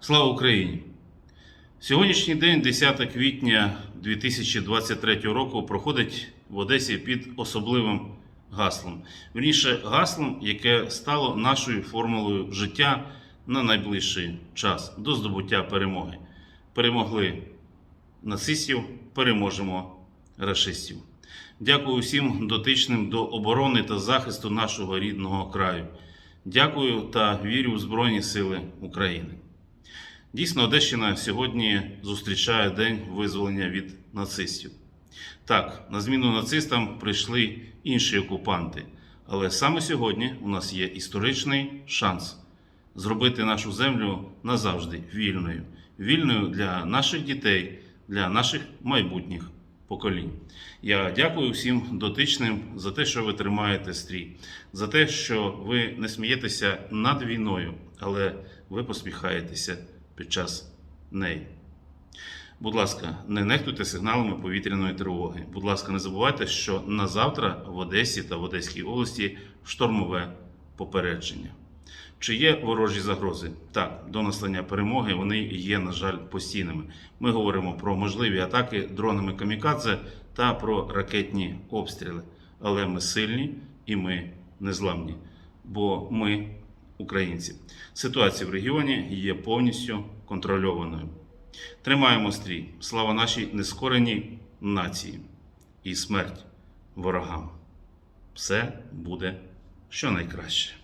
Слава Україні! Сьогоднішній день, 10 квітня 2023 року, проходить в Одесі під особливим гаслом. Вірніше, гаслом, яке стало нашою формулою життя на найближчий час до здобуття перемоги. Перемогли нацистів, переможемо рашистів. Дякую всім дотичним до оборони та захисту нашого рідного краю. Дякую та вірю в Збройні Сили України. Дійсно, Одещина сьогодні зустрічає День визволення від нацистів. Так, на зміну нацистам прийшли інші окупанти, але саме сьогодні у нас є історичний шанс зробити нашу землю назавжди вільною, вільною для наших дітей, для наших майбутніх поколінь. Я дякую всім дотичним за те, що ви тримаєте стрій, за те, що ви не смієтеся над війною, але ви посміхаєтеся під час неї. Будь ласка, не нехтуйте сигналами повітряної тривоги. Будь ласка, не забувайте, що на завтра в Одесі та в Одеській області штормове попередження. Чи є ворожі загрози? Так, до настання перемоги вони є, на жаль, постійними. Ми говоримо про можливі атаки дронами камікадзе та про ракетні обстріли. Але ми сильні і ми незламні, бо ми українці. Ситуація в регіоні є повністю контрольованою. Тримаємо стрій. Слава нашій нескореній нації і смерть ворогам. Все буде щонайкраще.